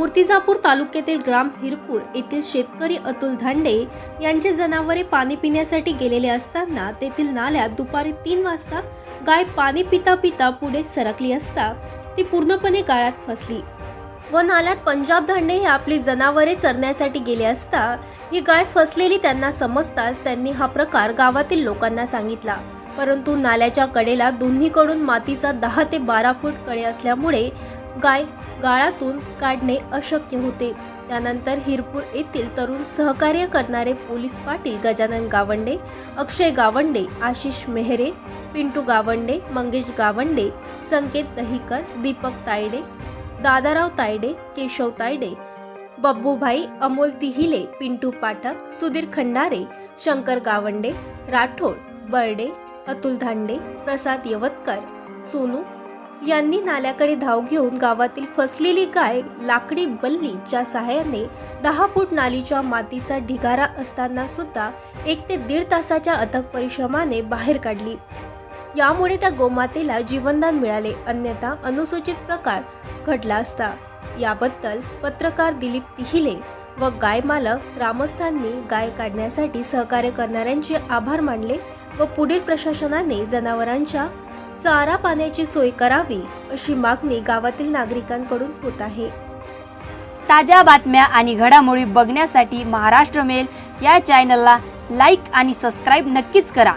मूर्तिजापूर तालुक्यातील ग्राम हिरपूर येथील शेतकरी अतुल धांडे यांचे जनावरे पाणी पिण्यासाठी गेलेले असताना तेथील नाल्यात दुपारी तीन वाजता गाय पाणी पिता पिता पुढे सरकली असता ती पूर्णपणे गाळात फसली. व नाल्यात पंजाब धांडे हे आपली जनावरे चरण्यासाठी गेले असता ही गाय फसलेली त्यांना समजताच त्यांनी हा प्रकार गावातील लोकांना सांगितला. परंतु नाल्याच्या कडेला दोन्हीकडून मातीचा दहा ते बारा फूटकडे असल्यामुळे गाय गाळातून काढणे अशक्य होते. त्यानंतर हिरपूर येथील तरुण सहकार्य करणारे पोलीस पाटील गजानन गावंडे अक्षय गावंडे आशिष मेहरे पिंटू गावंडे मंगेश गावंडे संकेत दहिकर दीपक तायडे दादाराव तायडे केशव तायडे बब्बूभाई अमोल तिहिले पिंटू पाठक सुधीर खंडारे शंकर गावंडे राठोड बर्डे अतुल धांडे प्रसाद यवतकर सोनू यांनी नाल्याकडे धाव घेऊन गावातील फसलेली गाय लाकडी बल्लीच्या सहाय्याने दहा फूट नालीच्या मातीचा ढिगारा असताना सुद्धा एक ते दीड तासाच्या अथक परिश्रमाने बाहेर काढली. यामुळे त्या गोमातेला जीवनदान मिळाले. अन्यथा अनुसूचित प्रकार घडला असता. याबद्दल पत्रकार दिलीप तिहिले व गाय मालक ग्रामस्थांनी गाय काढण्यासाठी सहकार्य करणाऱ्यांचे आभार मानले व पुढील प्रशासनाने जनावरांच्या चारा पाण्याची सोय करावी अशी मागणी गावातील नागरिकांकडून होत आहे. ताज्या बातम्या आणि घडामोडी बघण्यासाठी महाराष्ट्र मेल या चॅनलला लाईक आणि सबस्क्राईब नक्कीच करा.